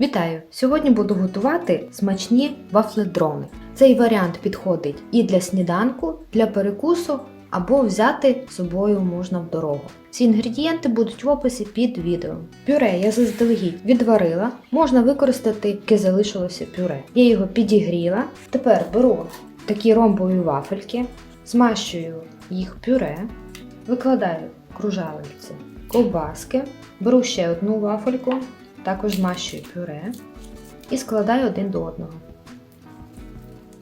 Вітаю! Сьогодні буду готувати смачні вафледрони. Цей варіант підходить і для сніданку, для перекусу або взяти з собою можна в дорогу. Всі інгредієнти будуть в описі під відео. Пюре я заздалегідь відварила, можна використати яке залишилося пюре. Я його підігріла. Тепер беру такі ромбові вафельки, змащую їх пюре, викладаю кружалиці ковбаски, беру ще одну вафельку, також змащую пюре і складаю один до одного.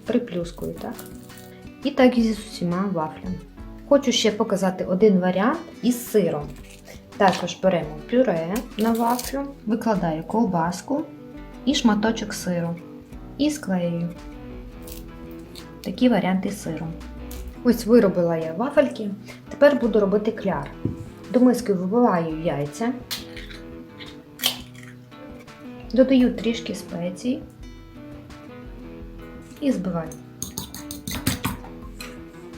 Приплюскую так. І так і зі усіма вафлями. Хочу ще показати один варіант із сиром. Також беремо пюре на вафлю, викладаю ковбаску і шматочок сиру. І склеюю. Такі варіанти з сиром. Ось виробила я вафельки. Тепер буду робити кляр. До миски вбиваю яйця. Додаю трішки спецій і збиваю.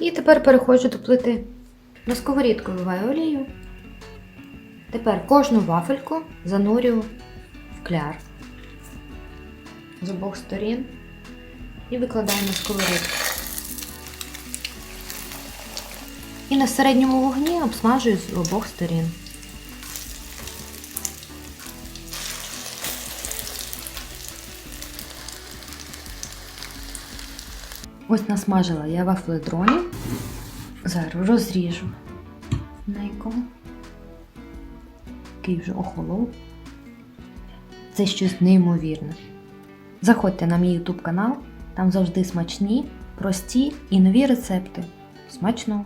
І тепер переходжу до плити. На сковорідку вливаю олію. Тепер кожну вафельку занурюю в кляр з обох сторін і викладаю на сковорідку. І на середньому вогні обсмажую з обох сторін. Ось насмажила я вафледроні. Зараз розріжу нейко. Який вже охолов. Це щось неймовірне. Заходьте на мій YouTube канал, там завжди смачні, прості і нові рецепти. Смачного!